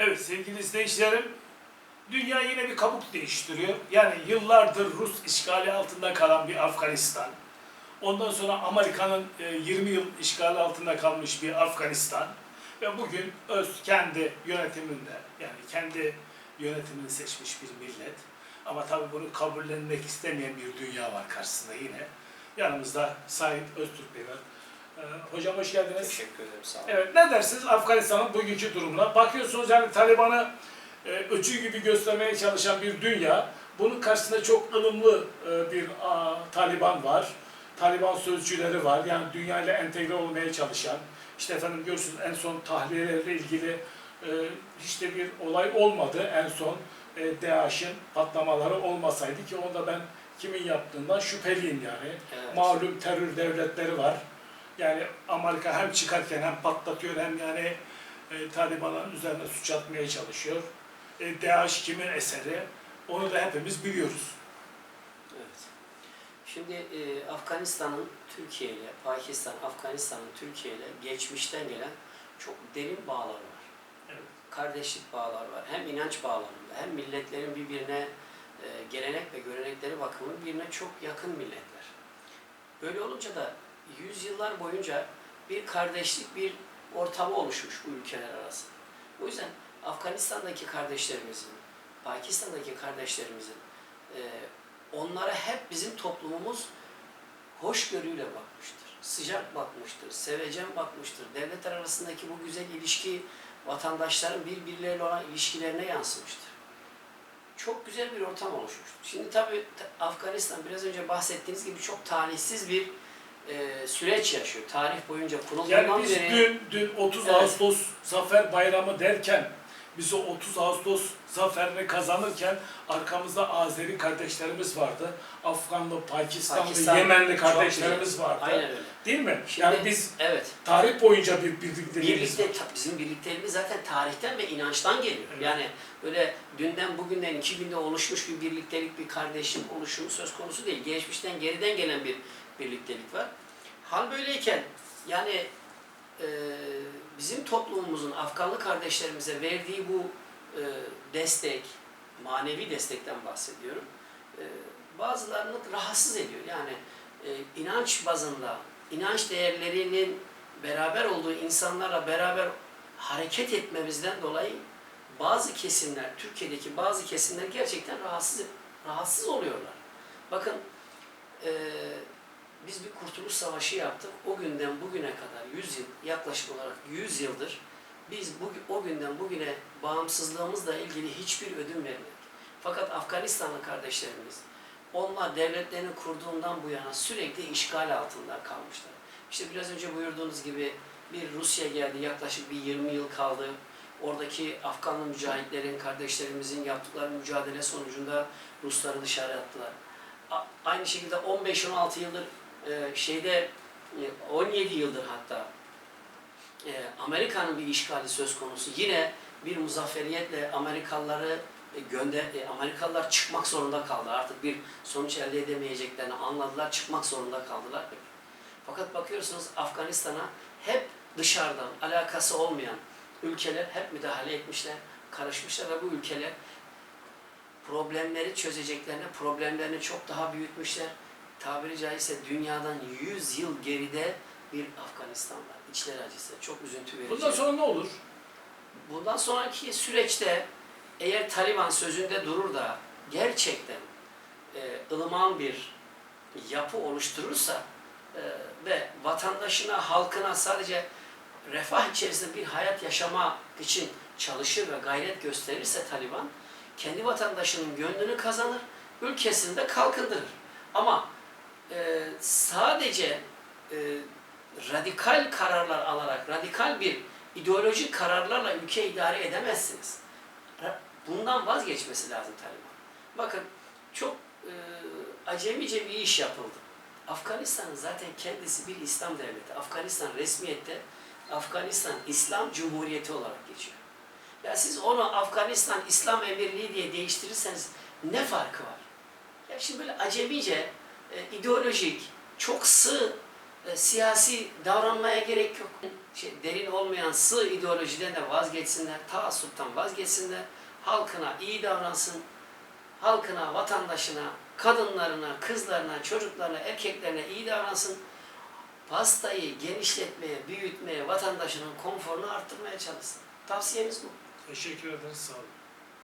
Evet sevgili izleyicilerim, dünya yine bir kabuk değiştiriyor. Yani yıllardır Rus işgali altında kalan bir Afganistan. Ondan sonra Amerika'nın e, 20 yıl işgali altında kalmış bir Afganistan. Ve bugün öz kendi yönetiminde, yani kendi yönetimini seçmiş bir millet. Ama tabii bunu kabullenmek istemeyen bir dünya var karşısında yine. Yanımızda Sait Öztürk Bey var. Hocam hoş geldiniz. Teşekkür ederim sağ olun. Evet, ne dersiniz Afganistan'ın bugünkü durumuna? Bakıyorsunuz yani Taliban'ı e, öcü gibi göstermeye çalışan bir dünya. Bunun karşısında çok ılımlı e, bir a, Taliban var. Taliban sözcüleri var. Yani dünyayla entegre olmaya çalışan. İşte efendim görüyorsunuz en son tahliyelerle ilgili e, hiç de bir olay olmadı. En son e, DAEŞ'in patlamaları olmasaydı ki onda ben kimin yaptığından şüpheliyim yani. Evet. Malum terör devletleri var. Yani Amerika hem çıkarken hem patlatıyor hem yani e, Taliban'ın üzerine suç atmaya çalışıyor. E, DAEŞ kimin eseri? Onu da hepimiz biliyoruz. Evet. Şimdi e, Afganistan'ın Türkiye ile, Pakistan, Afganistan'ın Türkiye ile geçmişten gelen çok derin bağlar var. Evet. Kardeşlik bağlar var. Hem inanç bağlarında hem milletlerin birbirine e, gelenek ve görenekleri bakımından birbirine çok yakın milletler. Böyle olunca da yüzyıllar boyunca bir kardeşlik, bir ortamı oluşmuş bu ülkeler arasında. O yüzden Afganistan'daki kardeşlerimizin, Pakistan'daki kardeşlerimizin e, onlara hep bizim toplumumuz hoşgörüyle bakmıştır. Sıcak bakmıştır, sevecen bakmıştır. Devletler arasındaki bu güzel ilişki vatandaşların birbirleriyle olan ilişkilerine yansımıştır. Çok güzel bir ortam oluşmuştur. Şimdi tabii ta- Afganistan biraz önce bahsettiğiniz gibi çok talihsiz bir e, süreç yaşıyor. Tarih boyunca kurulduğundan Yani biz beri... dün, dün 30 Evet. Ağustos Zafer Bayramı derken biz o 30 Ağustos zaferini kazanırken arkamızda Azeri kardeşlerimiz vardı. Afganlı, Pakistanlı, Pakistan Yemenli kardeşlerimiz vardı. Aynen öyle. Değil mi? Şimdi- yani biz Evet. tarih boyunca bir birlikteliğimiz var. Birlikte, ta- bizim birlikteliğimiz zaten tarihten ve inançtan geliyor. Evet. Yani böyle dünden bugünden iki günde oluşmuş bir birliktelik, bir kardeşlik oluşumu söz konusu değil. Geçmişten geriden gelen bir birliktelik var. Hal böyleyken yani e, bizim toplumumuzun Afganlı kardeşlerimize verdiği bu e, destek, manevi destekten bahsediyorum. E, bazılarını rahatsız ediyor. Yani e, inanç bazında, inanç değerlerinin beraber olduğu insanlarla beraber hareket etmemizden dolayı bazı kesimler, Türkiye'deki bazı kesimler gerçekten rahatsız rahatsız oluyorlar. Bakın e, biz bir kurtuluş savaşı yaptık. O günden bugüne kadar 100 yıl, yaklaşık olarak 100 yıldır biz bu, o günden bugüne bağımsızlığımızla ilgili hiçbir ödün vermedik. Fakat Afganistanlı kardeşlerimiz, onlar devletlerini kurduğundan bu yana sürekli işgal altında kalmışlar. İşte biraz önce buyurduğunuz gibi bir Rusya geldi, yaklaşık bir 20 yıl kaldı. Oradaki Afganlı mücahitlerin, kardeşlerimizin yaptıkları mücadele sonucunda Rusları dışarı attılar. Aynı şekilde 15-16 yıldır e, şeyde e, 17 yıldır hatta e, Amerika'nın bir işgali söz konusu. Yine bir muzafferiyetle Amerikalıları e, gönder e, Amerikalılar çıkmak zorunda kaldı. Artık bir sonuç elde edemeyeceklerini anladılar, çıkmak zorunda kaldılar. Fakat bakıyorsunuz Afganistan'a hep dışarıdan alakası olmayan ülkeler hep müdahale etmişler, karışmışlar ve bu ülkeler problemleri çözeceklerine problemlerini çok daha büyütmüşler. Tabiri caizse dünyadan 100 yıl geride bir Afganistan var. İçler acısı. Çok üzüntü verici. Bundan sonra ne olur? Bundan sonraki süreçte eğer Taliban sözünde durur da gerçekten e, ılıman bir yapı oluşturursa e, ve vatandaşına, halkına sadece refah içerisinde bir hayat yaşama için çalışır ve gayret gösterirse Taliban, kendi vatandaşının gönlünü kazanır, ülkesini de kalkındırır. Ama e, sadece e, radikal kararlar alarak, radikal bir ideolojik kararlarla ülke idare edemezsiniz. Bundan vazgeçmesi lazım Taliban. Bakın çok e, acemice bir iş yapıldı. Afganistan'ın zaten kendisi bir İslam devleti. Afganistan resmiyette Afganistan İslam Cumhuriyeti olarak geçiyor. Ya siz onu Afganistan İslam Emirliği diye değiştirirseniz ne farkı var? Ya şimdi böyle acemice, e, ideolojik, çok sığ e, siyasi davranmaya gerek yok. Şey, derin olmayan sığ ideolojiden de vazgeçsinler, taassuptan vazgeçsinler, halkına iyi davransın, halkına, vatandaşına, kadınlarına, kızlarına, çocuklarına, erkeklerine iyi davransın. Pastayı genişletmeye, büyütmeye, vatandaşının konforunu arttırmaya çalışsın. Tavsiyemiz bu. Teşekkür ederiz. Sağ olun.